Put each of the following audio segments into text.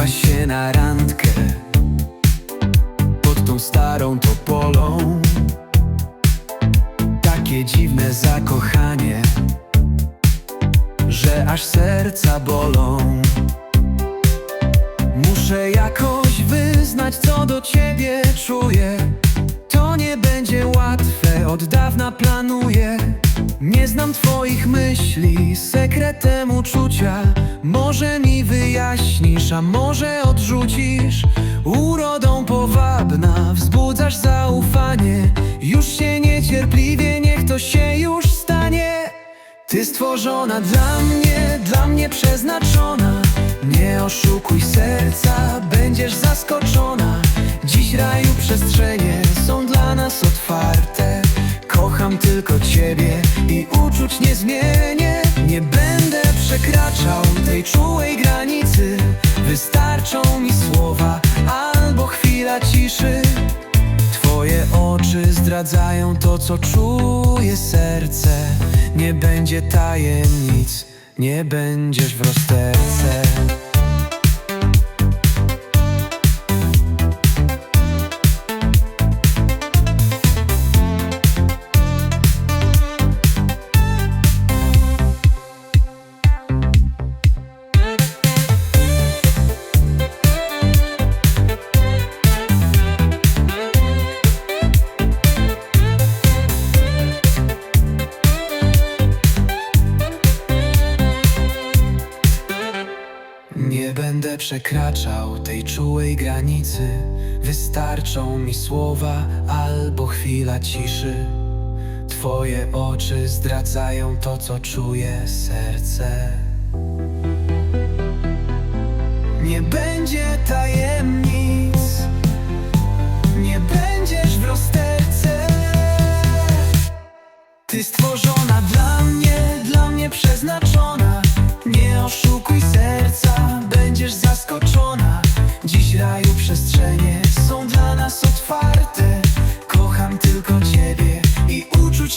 Zgodziłaś się na randkę Pod tą starą topolą. Takie dziwne zakochanie Że aż serca bolą Twoich myśli, sekretem uczucia. Może mi wyjaśnisz, a może odrzucisz. Urodą powabna, wzbudzasz zaufanie. Już się niecierpliwie, niech to się już stanie. Ty stworzona dla mnie, dla mnie przeznaczona Nie oszukuj serca, będziesz zaskoczona tylko Ciebie i uczuć nie zmienię. Nie będę przekraczał tej czułej granicy. Wystarczą mi słowa albo chwila ciszy. Twoje oczy zdradzają to, co czuje serce. Nie będzie tajemnic, nie będziesz w rozterce przekraczał tej czułej granicy. Wystarczą mi słowa albo chwila ciszy. Twoje oczy zdradzają to, co czuje serce. Nie będzie tajemnic. Nie będziesz w rozterce. Ty stworzona dla mnie, dla mnie przeznaczona. Nie oszukuj serca,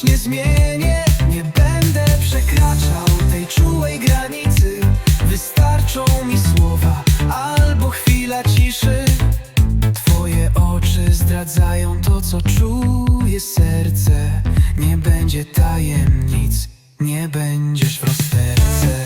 Nie zmienię, nie będę przekraczał tej czułej granicy. Wystarczą mi słowa albo chwila ciszy. Twoje oczy zdradzają to, co czuje serce. Nie będzie tajemnic, nie będziesz w rozterce.